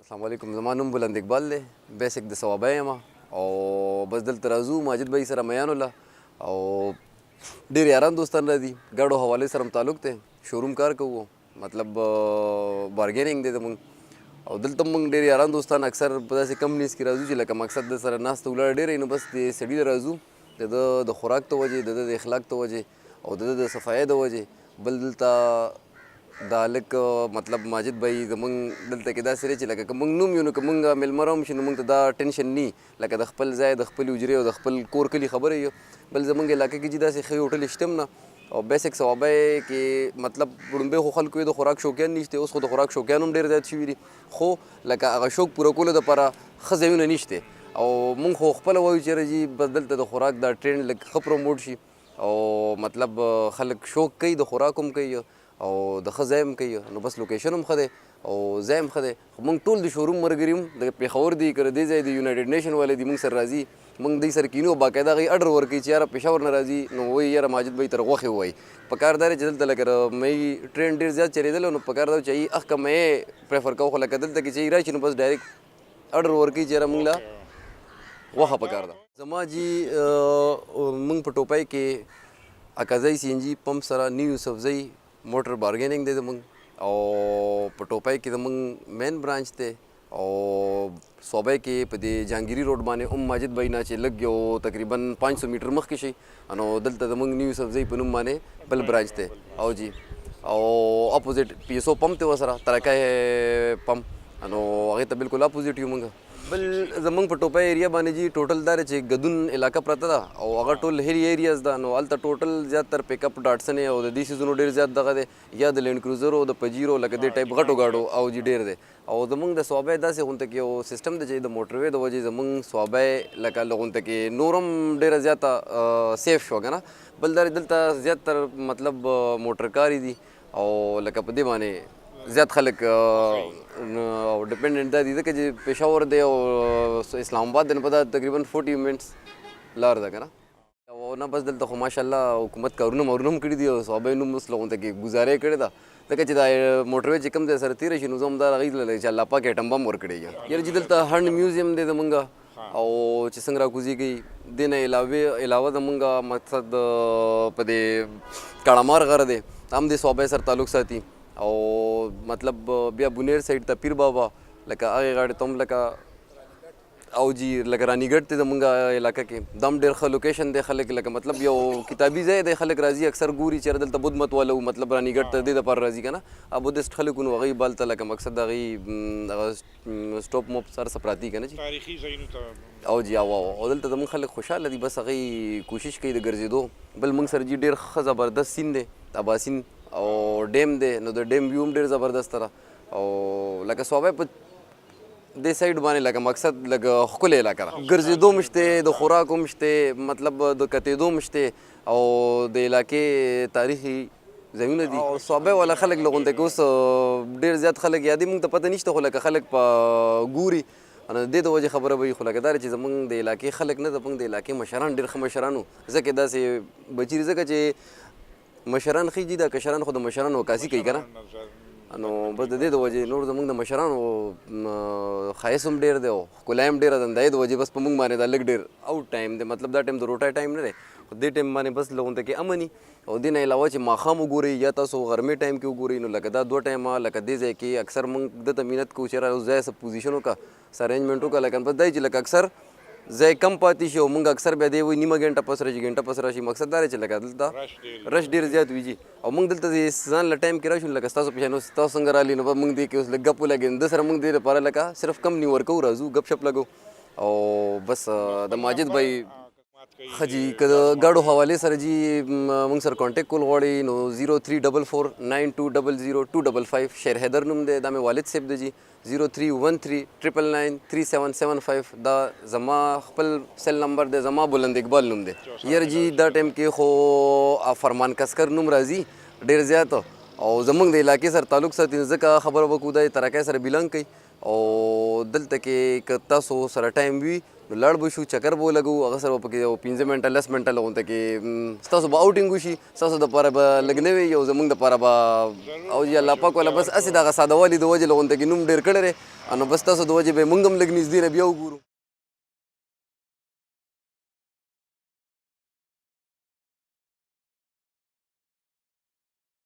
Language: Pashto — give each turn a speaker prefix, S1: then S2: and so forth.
S1: السلام علیکم زما نوم بلند اقبال دی بیسک د ثوابه یم او بس دلته راځو ماجد بھائی سره میان ولا او ډېر یاران دوستان راځي ګاډو حوالې سره هم تعلق دی. شوروم کار کوو. مطلب بارګیننګ دی زمونږ. او دلته موږ ډېر یاران دوستان اکثر په داسې کمپنیز کې راځو چې لکه مقصد د سره ناسته ولاړ ډېر نو بس د سړي راځو د د خوراک ته وجې د د اخلاق ته وجې او د د صفایۍ د وجې. بل دلته دا لک مطلب ماجد بھائی زمونږ دلته کې دا سره چې لکه که موږ نوم یو نو موږ میلمه هم شي نو موږ ته دا ټینشن نی لکه د خپل ځای د خپل حجرې او د خپل کور کلی خبرې یو بل زمونږ علاقې کې چې داسې ښه هوټل شته هم نه او بیسک ثوابه کې مطلب وړومبی خو خلکو د خوراک شوقیان نشته اوس خو د خوراک شوقیان هم ډېر زیات شوي دي خو لکه هغه شوق پوره کولو دپاره ښه ځایونه نشته او مونږ خو خپله وایو چې راځي بس دلته د خوراک دا ټرینډ لږ ښه پروموټ شي او مطلب خلک شوق کوي د خوراک هم کوي او د ښه ځای هم کوي نو بس لوکیشن هم ښه دی او ځای هم ښه دی. خو موږ ټول د شوروم ملګري هم د پېښور دی که دې ځای د یونایټډ نیشن والے دي موږ سره راځي. موږ دوی سره کینو باقاعده هغوی اډر ورکوي چې یاره پېښور نه راځي. نو وایي یاره ماجد بھائی تر غوښې ووایي په کار دا دی چې دلته لکه مې ټرین ډېر زیات چلېدل نو په کار دا چې اخ که مې پریفر کوو خو لکه دلته کې چې راشي نو بس ډایرکټ اډر ورکوي چې یاره موږ له غوښه پکار ده. زما جی موږ په ټوپای کې اکازای سی ان جی پمپ سره نیو یوسفزئی موټر بارګیننګ دی زمونږ او په ټوپای کې زمونږ مین برانچ دی او صوبه کې په دې جهانګيري روډ باندې ام ماجد بھائی نه چې لګ یو تقریبا 500 میټر مخکې شي نو دلته زمونږ نیو یوسفزئی په نوم باندې بل برانچ دی او جی او اپوزیټ پی اس او پمپ ته وسره ترکه پمپ نو هغه ته بالکل اپوزیټ یو مونږ بل زمونږ په ټوپای ایریا باندې جی ټوټل دار چې غدون علاقہ پرته ده او هغه ټول هری ایریاز ده نو الته ټوټل زیات تر پیک اپ ډاټسن او د دې سيزونو ډیر زیات دغه ده یا د لینډ کروزر او د پجیرو لکه د ټایپ غټو گاډو او جی ډیر ده او زمونږ د صوبې داسې غونته کې یو سیستم د چې د موټروي د وجې زمونږ صوبې لکه لغونته کې نورم ډیر زیاته سیف شو کنه بل در دلته زیات تر مطلب موټر کاری دي او لکه په دې باندې زیات خلک ډیپندنت دي. ځکه چې پېښور دی او اسلام آباد دی په دا تقریبا 40 منټس لار ده کنه؟ او نه بس دلته خو ماشاءالله حکومت کارونه مورونه هم کړي دي او صحابه نو مسلمون ته کې گزارې کړي ده. ځکه چې دا موټروي چې کوم ځای سره تیر شي نو زم دا غي لږ چې الله پاک اټم بم ور کړی یاره چې دلته هند میوزیم دی زمونږ او چې څنګه را کوزيږي دین علاوه علاوه زمونږ مقصد په دې کړمار غره دی هم د صوبې سره تعلق ساتي او مطلب بیا بونیر سایډ ته پیر بابا لکه هغه غاړې تم لکه او جی لکه رانیګټ ته زمونږ علاقہ کې. دم ډېر ښه لوکیشن دی خلک لکه مطلب یو کتابي ځای دی خلک راځي اکثر ګوري چې دلته بود مت والو مطلب رانیګټ ته دې د پر راځي کنه؟ ا بودست خلک نو غي بالته لکه مقصد دغه سټاپ موپ سره سپراتی کنه چې
S2: تاریخي ځایونو ته.
S1: او جی او او دلته زمونږ خلک خوشاله دي بس هغه کوشش کوي د ګرځېدو. بل موږ سره جی ډېر ښه زبردست سین دی اباسین او ډیم دی نو د ډیم ویو هم ډېر زبردست را او لکه صوبه په دې سایډ باندې لکه مقصد لکه خپل علاقه را ګرځېدو مشته د خوراکو مشته مطلب د کتېدو مشته او د علاقې تاریخي زمونه دي. او صوبه ولا خلک لغونته کې اوس ډېر زیات خلک یادې مونږ ته پته نشته خو لکه خلک په ګوري. ان د دې د وجه خبره وي خو لکه دا چې زمونږ د علاقې خلک نه زمونږ د علاقې مشران ډېر ښه مشرانو ځکه داسې بچی ځکه چې مشران خېږي د کشران خو د مشرانو عکاسي کوي کنه نو بس د دې د وجه نور زمونږ د مشرانو خایس هم ډېر دی او ښکلا هم ډېره ده د وجه بس په مونږ باندې دا لږ ډېر اوټ ټایم دی مطلب دا ټایم د روټای ټایم نه دی خو دې ټایم باندې بس لغونته کې امني او دې نه علاوه چې ماښام وګورئ یا تاسو غرمې ټایم کې وګورئ نو لکه دا دوه ټایمه لکه دې ځای کې اکثر مونږ دته مینت کوو چې را ځای سه پوزیشن وکړه سه ارینجمنټ وکړه لکه بس دا چې لکه اکثر ځای کم پاتې شي او مونږ اکثر بیا دی وایي نیمه ګنټه پس راشي ګنټه پس راشي مقصد دا دی چې لکه دلته رش ډېر زیات وي جي او مونږ دلته ځان له ټایم کې راشو لکه ستاسو پیژنو ستاسو څنګه رالي نو مونږ دې کې اوس لږ ګپ ولګي د سره مونږ دې لپاره لکه صرف کم نیو ورکو راځو غپ شپ لګو او بس د ماجد بھائی خجی که د ګاډو حواله سره جی مونږ سره کانټیکټ کول غواړي نو 0344920025 شهر حیدر نوم دی دا مې والد صاحب دی جی 0313993775 دا زما خپل سیل نمبر دی زما بلند اقبال نوم دی ير جی دا ټایم کې خو فرمان کسکر نوم راځي ډیر زیات او زمونږ د علاقې سره تعلق ساتي ځکه خبر وکړو د ترکه سره بلنګ کوي او دلته کې تاسو سره ټایم وي نو لاړ به شو چکر به ولګو هغه سره به پکې یو پنځه منټه لس منټه لغونته کې م، ستاسو به آوټینګ وشي ستاسو دپاره به لږ نه وي او زمونږ دپاره به او یا الله پاک والا بس هسې دغه ساده والي د وجې لغونته کې نوم ډېر کړی دی نو بس تاسو د وجې به مونږ هم لږ نږدې نه بیا وګورو